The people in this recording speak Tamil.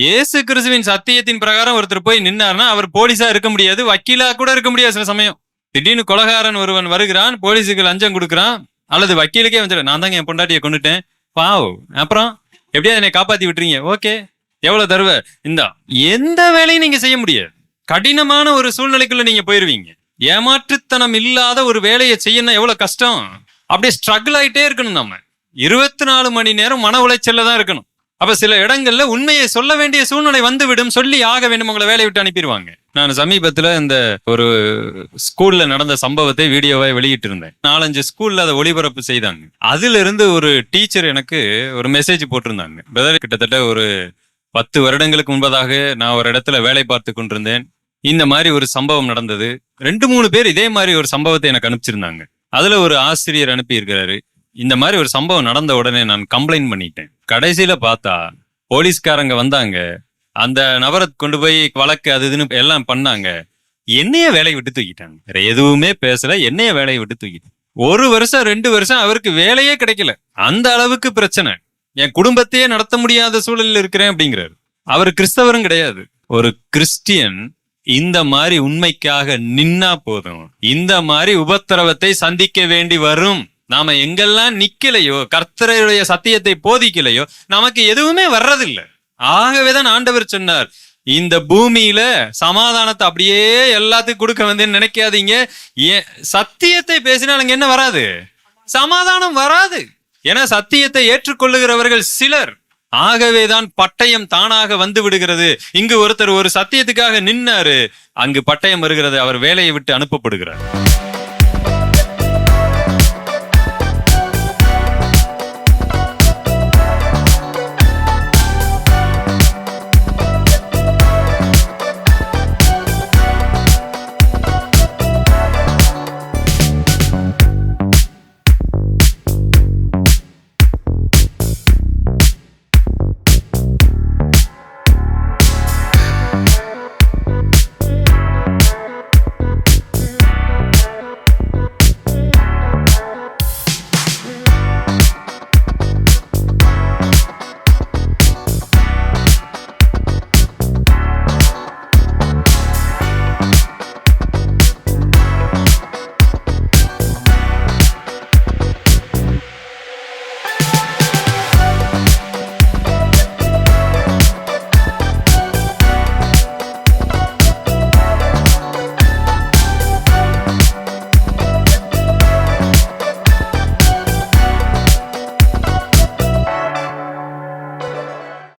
இயேசு கிறிஸ்துவின் சத்தியத்தின் பிரகாரம் ஒருத்தர் போய் நின்னார்னா அவர் போலீஸா இருக்க முடியாது வக்கீலா கூட இருக்க முடியாது சில சமயம். திடீர்னு கொலகாரன் ஒருவன் வருகிறான் போலீஸுக்கு லஞ்சம் கொடுக்குறான் அல்லது வக்கீலுக்கே வந்துடு நான் தாங்க என் பொண்டாட்டியை கொண்டுட்டேன் பாவ். அப்புறம் எப்படியா என்னை காப்பாத்தி விட்டுறீங்க. ஓகே. எவ்வளவு தருவ? இந்தா. எந்த வேலையும் நீங்க செய்ய முடியாது. கடினமான ஒரு சூழ்நிலைக்குள்ள நீங்க போயிருவீங்க. ஏமாற்றுத்தனம் இல்லாத ஒரு வேலையை செய்யணும் எவ்வளவு கஷ்டம்? அப்படியே ஸ்ட்ரகிள் ஆயிட்டே இருக்கணும் நம்ம இருபத்தி நாலு மணி நேரம் மன உளைச்சல்ல தான் இருக்கணும். அப்ப சில இடங்கள்ல உண்மையை சொல்ல வேண்டிய சூழ்நிலை வந்து விடும் சொல்லி ஆக வேண்டும் உங்களை வேலையை விட்டு அனுப்பிடுவாங்க. நான் சமீபத்துல இந்த ஒரு ஸ்கூல்ல நடந்த சம்பவத்தை வீடியோவை வெளியிட்டு இருந்தேன் நாலஞ்சு ஸ்கூல்ல அதை ஒளிபரப்பு செய்தாங்க. அதுல இருந்து ஒரு டீச்சர் எனக்கு ஒரு மெசேஜ் போட்டிருந்தாங்க. பிரதர் கிட்டத்தட்ட ஒரு பத்து வருடங்களுக்கு முன்பதாக நான் ஒரு இடத்துல வேலை பார்த்து கொண்டிருந்தேன். இந்த மாதிரி ஒரு சம்பவம் நடந்தது. ரெண்டு மூணு பேர் இதே மாதிரி ஒரு சம்பவத்தை எனக்கு அனுப்பிச்சிருந்தாங்க. அதுல ஒரு ஆசிரியர் அனுப்பி இருக்கிறாரு இந்த மாதிரி ஒரு சம்பவம் நடந்த உடனே நான் கம்ப்ளைண்ட் பண்ணிட்டேன். கடைசியில பார்த்தா போலீஸ்காரங்க வந்தாங்க. அந்த நபரை கொண்டு போய் வழக்கு அது இதுன்னு எல்லாம் பண்ணாங்க. என்னைய வேலையை விட்டு தூக்கிட்டாங்க. வேற எதுவுமே பேசல என்னைய வேலையை விட்டு தூக்கிட்டாங்க. ஒரு வருஷம் ரெண்டு வருஷம் அவருக்கு வேலையே கிடைக்கல. அந்த அளவுக்கு பிரச்சனை. என் குடும்பத்தையே நடத்த முடியாத சூழலில் இருக்கிறேன் அப்படிங்கிறாரு. அவர் கிறிஸ்தவரும் கிடையாது. ஒரு கிறிஸ்டியன் இந்த மாதிரி உண்மைக்காக நின்னா போதும். இந்த மாதிரி உபத்திரவத்தை சந்திக்க வேண்டி வரும். நாம எங்கெல்லாம் நிக்கலையோ கர்த்தருடைய சத்தியத்தை போதிக்கலையோ நமக்கு எதுவுமே வர்றதில்லை. ஆகவேதான் ஆண்டவர் சொன்னார் இந்த பூமியில சமாதானத்தை அப்படியே எல்லாத்துக்கும் கொடுக்க வந்தேன்னு நினைக்காதீங்க. ஏன் சத்தியத்தை பேசினாலுங்க என்ன வராது? சமாதானம் வராது. ஏன்னா சத்தியத்தை ஏற்றுக்கொள்ளுகிறவர்கள் சிலர். ஆகவேதான் பட்டயம் தானாக வந்து விடுகிறது. இங்கு ஒருத்தர் ஒரு சத்தியத்துக்காக நின்னாரு. அங்கு பட்டயம் வருகிறது அவர் வேலையை விட்டு அனுப்பப்படுகிறார்.